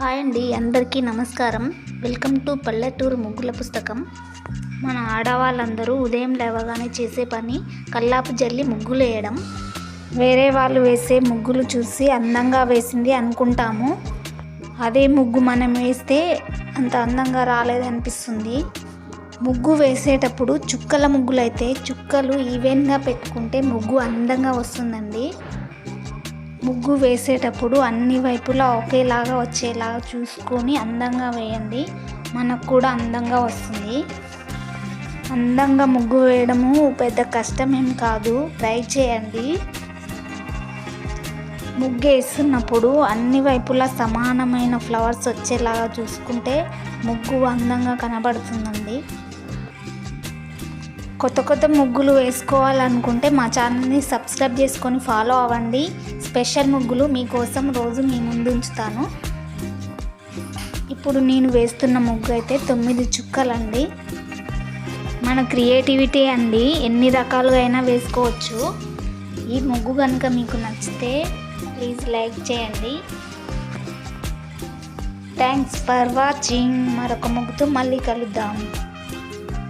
Hi అండి అందరికీ నమస్కారం. వెల్కమ్ టు పల్లెటూరు ముగ్గుల పుస్తకం. మన ఆడవాళ్ళందరూ ఉదయం లేవగానే చేసే పని కల్లాపు జల్లి ముగ్గులు వేయడం. వేరే వాళ్ళు వేసే ముగ్గులు చూసి అందంగా వేసింది అనుకుంటాము. అదే ముగ్గు మనం వేస్తే అంత అందంగా రాలేదనిపిస్తుంది. ముగ్గు వేసేటప్పుడు చుక్కల ముగ్గులు అయితే చుక్కలు ఈవెన్గా పెట్టుకుంటే ముగ్గు అందంగా వస్తుందండి. ముగ్గు వేసేటప్పుడు అన్ని వైపులా ఒకేలాగా వచ్చేలాగా చూసుకొని అందంగా వేయండి. మనకు కూడా అందంగా వస్తుంది. అందంగా ముగ్గు వేయడము పెద్ద కష్టమేం కాదు. ట్రై చేయండి. ముగ్గు వేస్తున్నప్పుడు అన్ని వైపులా సమానమైన ఫ్లవర్స్ వచ్చేలాగా చూసుకుంటే ముగ్గు అందంగా కనబడుతుందండి. కొత్త కొత్త ముగ్గులు వేసుకోవాలనుకుంటే మా ఛానల్ని సబ్స్క్రైబ్ చేసుకొని ఫాలో అవ్వండి. స్పెషల్ ముగ్గులు మీకోసం రోజు మీ ముందు ఉంచుతాను. ఇప్పుడు నేను వేస్తున్న ముగ్గు అయితే తొమ్మిది చుక్కలండి. మన క్రియేటివిటీ అండి. ఎన్ని రకాలుగా అయినా వేసుకోవచ్చు. ఈ ముగ్గు కనుక మీకు నచ్చితే ప్లీజ్ లైక్ చేయండి. Thanks for watching. మరొక ముగ్గుతో మళ్ళీ కలుద్దాం.